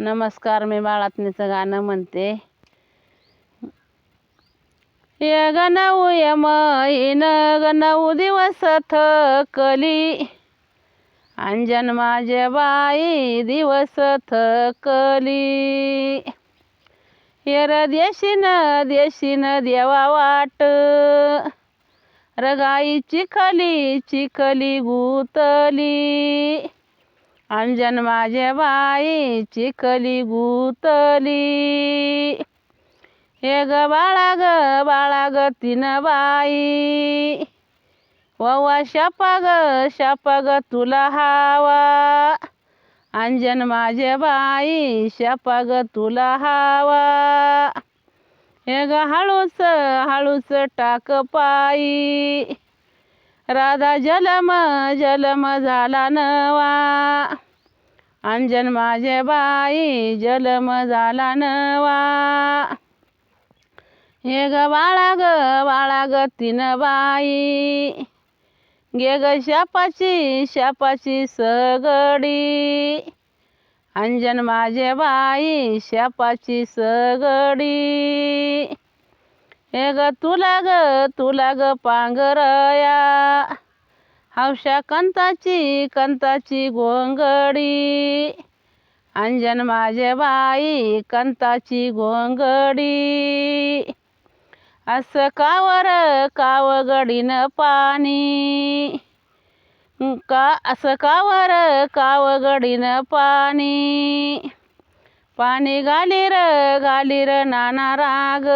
नमस्कार मी बाळातनीचं गाणं म्हणते. ये ग नऊ यम इन ग नऊ दिवस थकली. अंजन माझे बाई दिवस थकली. येर देशीन देशीन देवा वाट. रगाई चिखली चिखली गुतली. अंजन माझे बाई चिखली गुतली. हे ग बाळा ग बाळा ग तीन बाई. ववा शापा ग शापा ग तुला हावा. अंजन माझे बाई शापा ग तुला हावा. हे ग हळूच हळूच टाक पायी. राधा जलम जलम झाला नवा. अंजन माझे बाई जलम झाला नवा. हे ग बाळा ग बाळा ग तीन बाई. गे ग शापाची शापाची सगडी. अंजन माझे बाई शापाची सगडी. हे ग तुला ग तुला ग पांघरया. हौशा कंताची कंताची गोंगडी. अंजन माझे बाई कंताची गोंगडी. असं कावर कावगडीन पाणी. का असं कावर कावगडीन पाणी. पाणी गालीर घालीर नाना राग.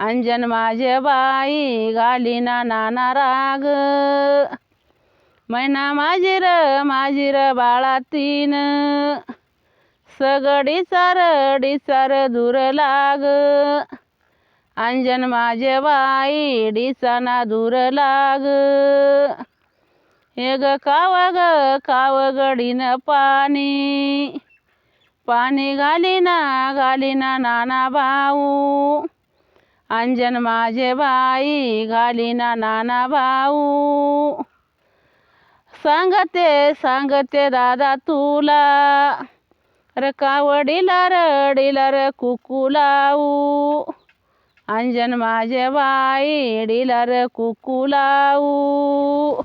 अंजन माझे बाई गालीना नाना राग मैना माझी र माझी र बाळा तीन. सगडी सार डिसार दूर लाग अंजन माझे बाई डिसाना दूर लाग हे ग काव ग कावगडीन पाणी. पाणी घालीना घालीना नाना भाऊ. अंजन माझे बाई घालीना नाना भाऊ सांगते सांगते दादा तुला र कावडीला रडीला र कुकू लावू अंजन माझे बाई डीला र कुकू लावू